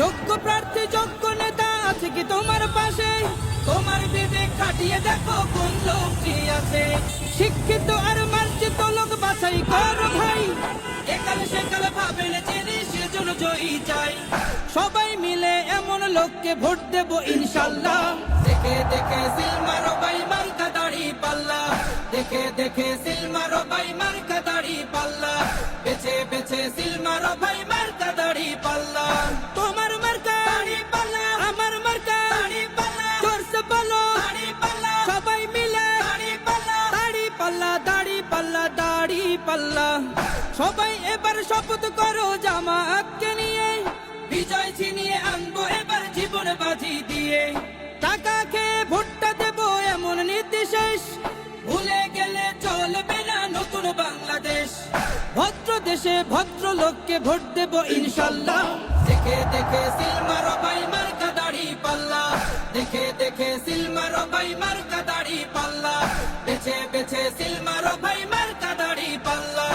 যোগ্য প্রার্থী, যোগ্য নেতা আছে কি তোমার পাশে? তোমার খাটিয়ে দেখো কোন আছে। শিক্ষিত আর মার্জিত লোক বাছাই ভাই। একাল সেকাল ভাবেন জয়ী চাই। সবাই মিলে এমন লোককে ভোট দেব ইনশাল্লাহ। দেখে দেখে সিলমারো বাই মার্কা দাড়ি পাল্লা। দেখে দেখে সিলমারো বাই মার্কা দাড়ি পাল্লা। বেছে বেছে সিলমারো বাই পাল্লা। সবাই এবার শপথ করো জামাতকে নিয়ে। বিজয় ছিনিয়ে আনব এবার জীবন বাজি দিয়ে। টাকা খেয়ে ভোটটা দেবো এমন নির্দেশেষ ভুলে গেলে চলবে না নতুন বাংলাদেশ। ভদ্র দেশে ভদ্র লোককে ভোট দেব ইনশাল্লাহ। দেখে দেখে সিলমারো বাই মার্কা দাড়ি পাল্লা। দেখে দেখে সিলমারো বাই মার্কা দাড়ি পাল্লা। বেছে বেছে সিলমারো বাই মার্কা দাড়ি পাল্লা।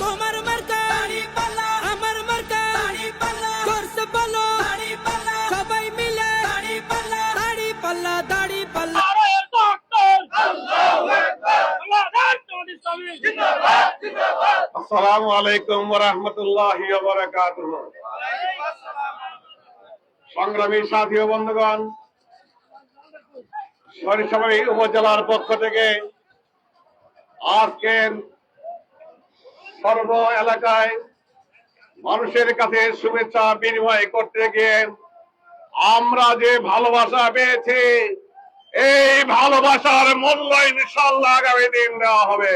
তোমার মার্কা দাড়ি পাল্লা আমার মার্কা দাড়ি পাল্লা। জোরসে বলো দাড়ি পাল্লা সবাই মিলে দাড়ি পাল্লা দাড়ি পাল্লা দাড়ি পাল্লা। আসসালামু আলাইকুম রহমতুল্লাহ সংগ্রামী সাথী বন্ধুগণ সরিষাবাড়ি উপজেলার পক্ষ থেকে আজকে সর্ব এলাকায় মানুষের কাছে শুভেচ্ছা বিনিময় করতে গিয়ে আমরা যে ভালোবাসা পেয়েছি, এই ভালোবাসার মূল্য ইনশাল্লাহ আগামী দিন দেওয়া হবে।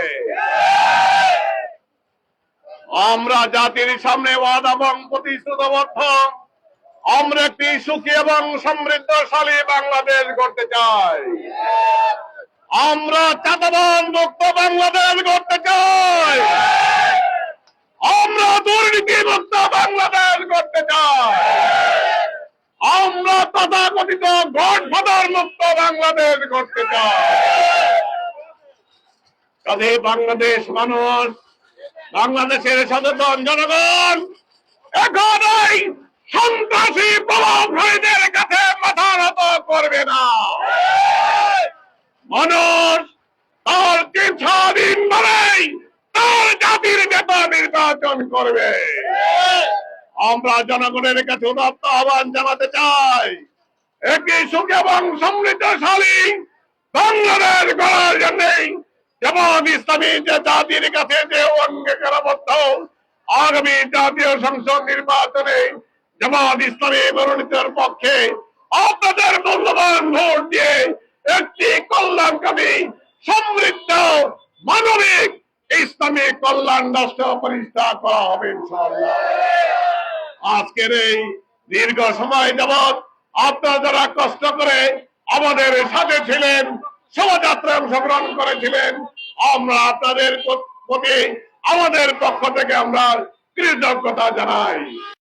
আমরা জাতির সামনে ওয়াদা এবং প্রতিশ্রুতবদ্ধ। আমরা একটি সুখী এবং সমৃদ্ধশালী বাংলাদেশ গড়তে চাই। আমরা চাঁদাবান, মুক্ত বাংলাদেশ গড়তে চাই। আমরা দুর্নীতি মুক্ত বাংলাদেশ গড়তে চাই। আমরা তথাকথিত গডফাদার মুক্ত বাংলাদেশ গড়তে চাই। কাজে বাংলাদেশ মানুষ, বাংলাদেশের সচেতন জনগণ এখন সন্ত্রাসী প্রভাবশালীদের কাছে মাথা নত করবে না। মানুষ তার স্বাধীন ভাবেই তার জাতির নেতা নির্বাচন করবে। আমরা জনগণের কাছে উদাত্ত আহ্বান জানাতে চাই, একটি সুখ এবং সমৃদ্ধশালী বাংলাদেশ গড়ার জন্যই যেমন ইসলামী যে জাতির কাছে যে অঙ্গীকারবদ্ধ, আগামী জাতীয় সংসদ নির্বাচনে জামাত ইসলামী মনোনীতের পক্ষে আপনাদের মূল্যবান ভোট দিয়ে একটি কল্যাণকামী, সমৃদ্ধ, মানবিক ইসলামী কল্যাণ রাষ্ট্র প্রতিষ্ঠা করা হবে আজকের এই দীর্ঘ সময় যাবৎ আপনারা যারা কষ্ট করে আমাদের সাথে ছিলেন শোভাযাত্রায় অংশগ্রহণ করেছিলেন, আমরা আপনাদের প্রতি, আমাদের পক্ষ থেকে আমরা কৃতজ্ঞতা জানাই।